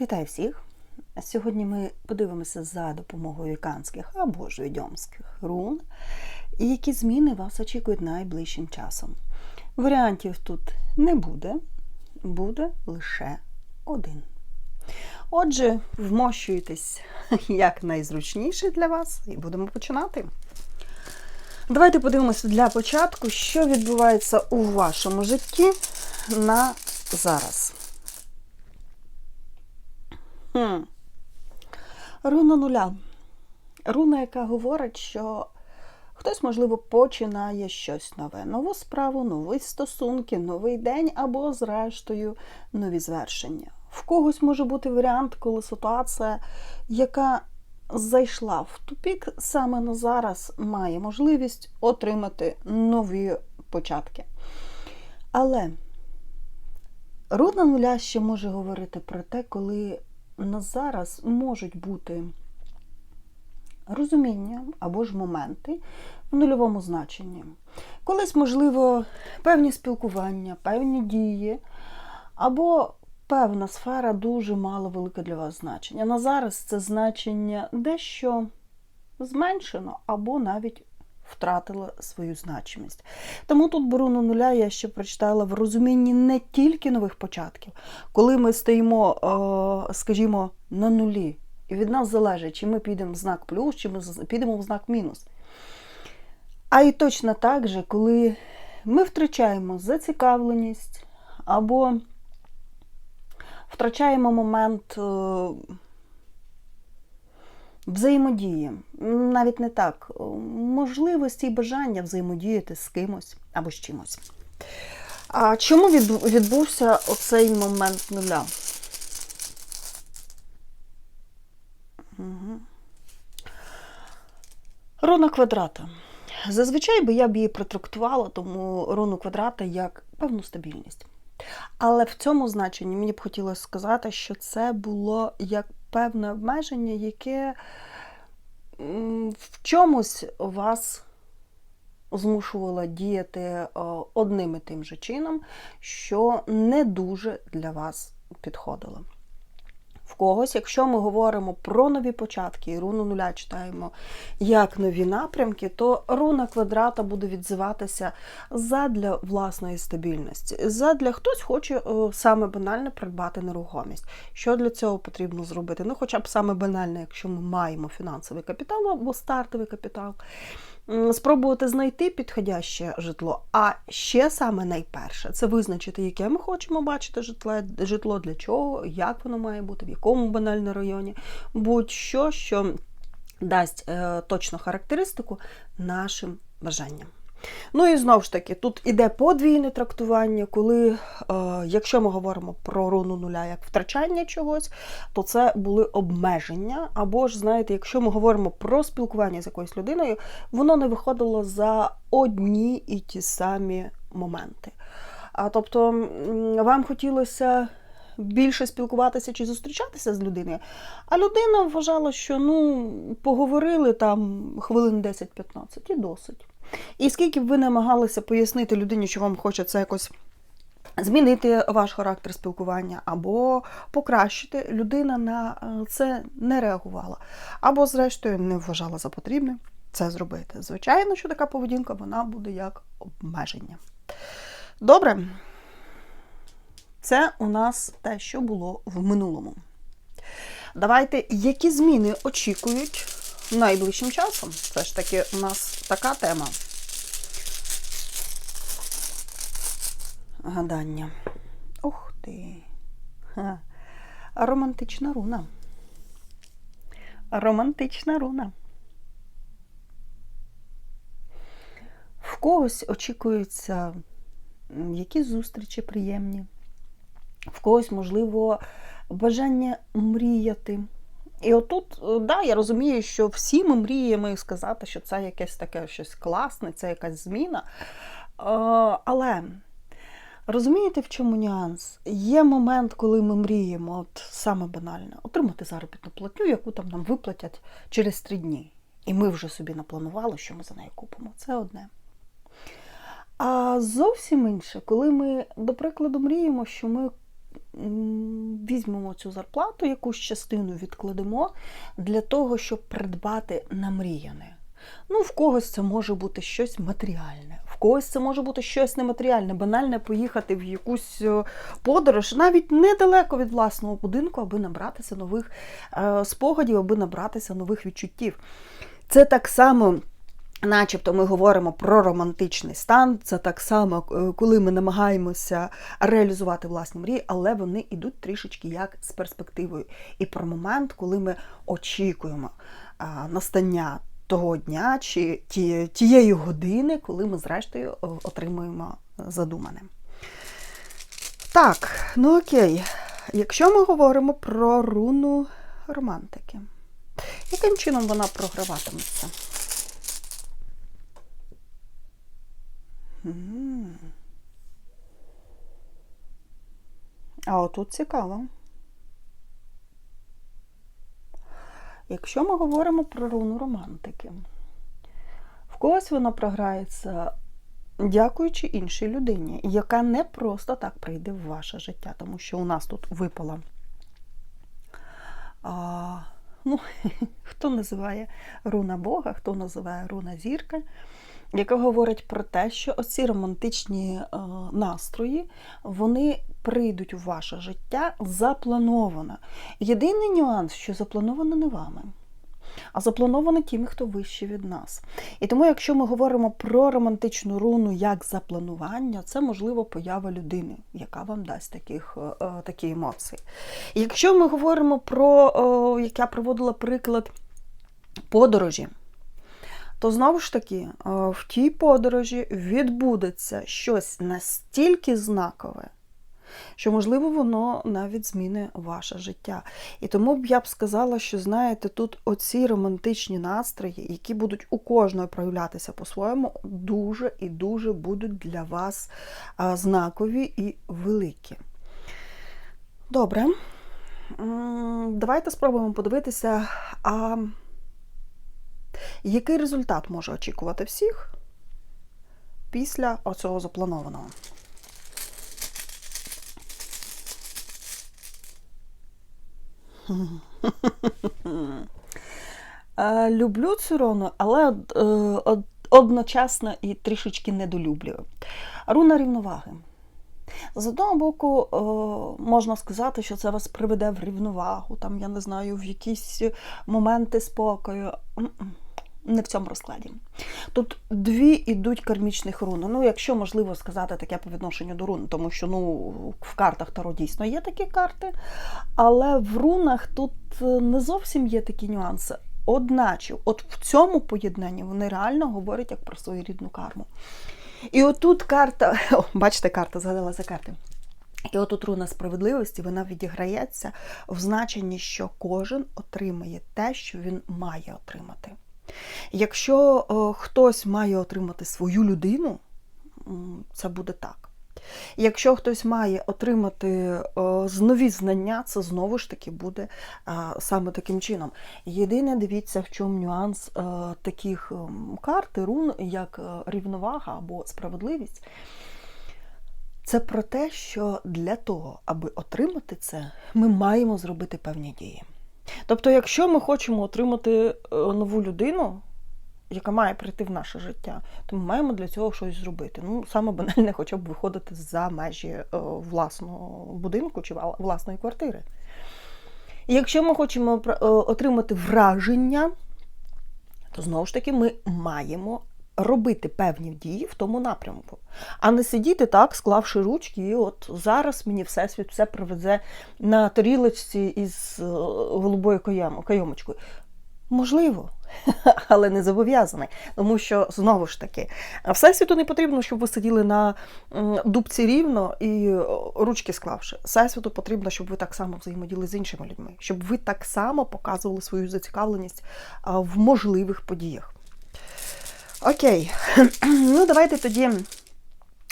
Вітаю всіх! Сьогодні ми подивимося за допомогою віканських або ж відьомських рун, і які зміни вас очікують найближчим часом. Варіантів тут не буде, буде лише один. Отже, вмощуйтесь як найзручніше для вас, і будемо починати. Давайте подивимося для початку, що відбувається у вашому житті на зараз. Хм. Руна нуля. Руна, яка говорить, що хтось, можливо, починає щось нове, нову справу, нові стосунки, новий день або, зрештою, нові звершення. В когось може бути варіант, коли ситуація, яка зайшла в тупік, саме на зараз має можливість отримати нові початки. Але руна нуля ще може говорити про те, коли на зараз можуть бути розуміння або ж моменти в нульовому значенні. Колись, можливо, певні спілкування, певні дії, або певна сфера дуже мало велике для вас значення. На зараз це значення дещо зменшено, або навіть втратила свою значимість. Тому тут беру на нуля, я ще прочитала в розумінні не тільки нових початків, коли ми стоїмо, е, скажімо, на нулі, і від нас залежить, чи ми підемо в знак плюс, чи ми підемо в знак мінус. А і точно так же, коли ми втрачаємо зацікавленість або втрачаємо момент. Е, Взаємодії, навіть не так, можливості і бажання взаємодіяти з кимось або з чимось. А чому відбувся оцей момент нуля? Угу. Руна квадрата. Зазвичай би я б її протрактувала, тому руну квадрата як певну стабільність. Але в цьому значенні мені б хотілося сказати, що це було як певне обмеження, яке в чомусь вас змушувало діяти одним і тим же чином, що не дуже для вас підходило в когось. Якщо ми говоримо про нові початки і руну нуля читаємо як нові напрямки, то руна квадрата буде відзиватися задля власної стабільності. Задля хтось хоче е, саме банально придбати нерухомість. Що для цього потрібно зробити? Ну, хоча б саме банально, якщо ми маємо фінансовий капітал або стартовий капітал спробувати знайти підходяще житло. А ще саме найперше це визначити, яке ми хочемо бачити житло, житло для чого, як воно має бути, в якому банальному районі, будь-що, що дасть е, точну характеристику нашим бажанням. Ну і знову ж таки, тут іде подвійне трактування, коли, е, якщо ми говоримо про руну нуля як втрачання чогось, то це були обмеження. Або ж, знаєте, якщо ми говоримо про спілкування з якоюсь людиною, воно не виходило за одні і ті самі моменти. А тобто, вам хотілося. Більше спілкуватися чи зустрічатися з людиною, а людина вважала, що ну поговорили там хвилин 10-15 і досить. І скільки б ви намагалися пояснити людині, що вам хочеться якось змінити ваш характер спілкування, або покращити, людина на е, це не реагувала. Або, зрештою, не вважала за потрібне це зробити. Звичайно, що така поведінка вона буде як обмеження. Добре, це у нас те, що було в минулому. Давайте, які зміни очікують найближчим часом. Все ж таки у нас така тема. Гадання. Ух ти. Ха. Романтична руна. Романтична руна. В когось очікуються якісь зустрічі приємні, в когось, можливо, бажання мріяти. І отут, е, да, я розумію, що всі ми мріємо сказати, що це якесь таке щось класне, це якась зміна. Е, але розумієте, в чому нюанс? Є момент, коли ми мріємо, от саме банальне, отримати заробітну платню, яку там нам виплатять через три дні. І ми вже собі напланували, що ми за нею купимо. Це одне. А зовсім інше, коли ми, до прикладу, мріємо, що ми візьмемо цю зарплату, якусь частину відкладемо для того, щоб придбати намріяне. Ну, в когось це може бути щось матеріальне, в когось це може бути щось нематеріальне, банальне поїхати в якусь е, подорож, навіть недалеко від власного будинку, аби набратися нових е, спогадів, аби набратися нових відчуттів. Це так само. Начебто ми говоримо про романтичний стан, це так само, е, коли ми намагаємося реалізувати власні мрії, але вони йдуть трішечки як з перспективою. І про момент, коли ми очікуємо настання того дня чи тієї години, коли ми зрештою отримуємо задумане. Так, ну окей. Якщо ми говоримо про руну романтики, яким чином вона програватиметься? А отут цікаво. Якщо ми говоримо про руну романтики, в когось вона програється, дякуючи іншій людині, яка не просто так прийде в ваше життя, тому що у нас тут випала. А, ну, хто називає руна Бога, хто називає руна зірка, яка говорить про те, що оці романтичні е, настрої вони прийдуть у ваше життя заплановано. Єдиний нюанс, що заплановано не вами, а заплановано тими, хто вище від нас. І тому, якщо ми говоримо про романтичну руну як запланування, це можливо поява людини, яка вам дасть таких, е, е, такі емоції. І Якщо ми говоримо про, як я проводила приклад подорожі, то знову ж таки, е, в тій подорожі відбудеться щось настільки знакове, що, можливо, воно навіть зміни ваше життя. І тому б я б сказала, що знаєте, тут оці романтичні настрої, які будуть у кожної проявлятися по-своєму, дуже і дуже будуть для вас знакові і великі. Добре. Давайте спробуємо подивитися, а який результат може очікувати всіх після оцього запланованого. Е, Люблю цю руну, але е, одночасно і трішечки недолюблюю. Руна рівноваги. З одного боку, е, можна сказати, що це вас приведе в рівновагу, там, я не знаю, в якісь моменти спокою. Не в цьому розкладі. Тут дві ідуть кармічних рун. Ну, якщо можливо сказати таке по відношенню до рун, тому що ну, в картах Таро дійсно є такі карти, але в рунах тут е, не зовсім є такі нюанси. Одначе, от в цьому поєднанні вони реально говорять як про свою рідну карму. І отут карта, о, бачите, карта, згадала за карти. І отут руна справедливості вона відіграється в значенні, що кожен отримає те, що він має отримати. Якщо е, хтось має отримати свою людину, це буде так. Якщо хтось має отримати е, нові знання, це знову ж таки буде е, саме таким чином. Єдине, дивіться, в чому нюанс таких ем, карт рун, як рівновага або справедливість. Це про те, що для того, аби отримати це, ми маємо зробити певні дії. Тобто, якщо ми хочемо отримати е, нову людину, яка має прийти в наше життя, то ми маємо для цього щось зробити. Ну, саме банальне, хоча б виходити за межі е, власного будинку чи власної квартири. І якщо ми хочемо е, отримати враження, то знову ж таки ми маємо робити певні дії в тому напрямку, а не сидіти так, склавши ручки, і от зараз мені всесвіт все привезе на тарілочці із е, голубою кайомочкою. Можливо, але не зобов'язаний. Тому що знову ж таки, всесвіту не потрібно, щоб ви сиділи на дубці рівно і е, ручки склавши. Всесвіту потрібно, щоб ви так само взаємодіяли з іншими людьми, щоб ви так само показували свою зацікавленість в можливих подіях. Окей, ну давайте тоді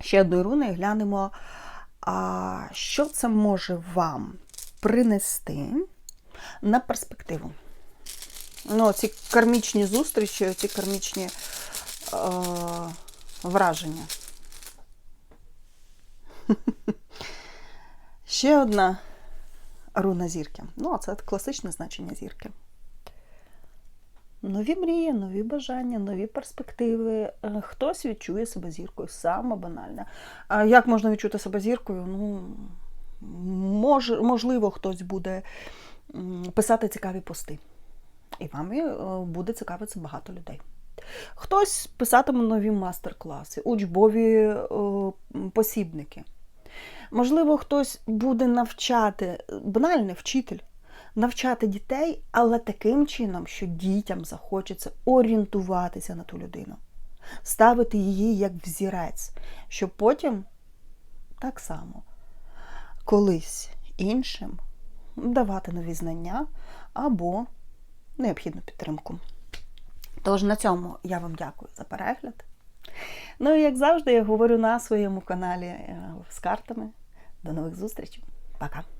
ще одної руни глянемо, а, що це може вам принести на перспективу. Ну, ці кармічні зустрічі, ці кармічні е, враження. Ще одна руна зірки. Ну, а це класичне значення зірки. Нові мрії, нові бажання, нові перспективи. Е, Хтось відчує себе зіркою, саме банальне. А як можна відчути себе зіркою? Ну, мож, можливо, хтось буде писати цікаві пости. І вам е, буде цікавитися багато людей. Хтось писатиме нові мастер-класи, учбові е, посібники. Можливо, хтось буде навчати, банальний вчитель, навчати дітей, але таким чином, що дітям захочеться орієнтуватися на ту людину, ставити її як взірець, щоб потім так само колись іншим давати нові знання або необхідну підтримку. Тож на цьому я вам дякую за перегляд. Ну і як завжди, я говорю на своєму каналі е, з картами. До нових зустрічей. Пока!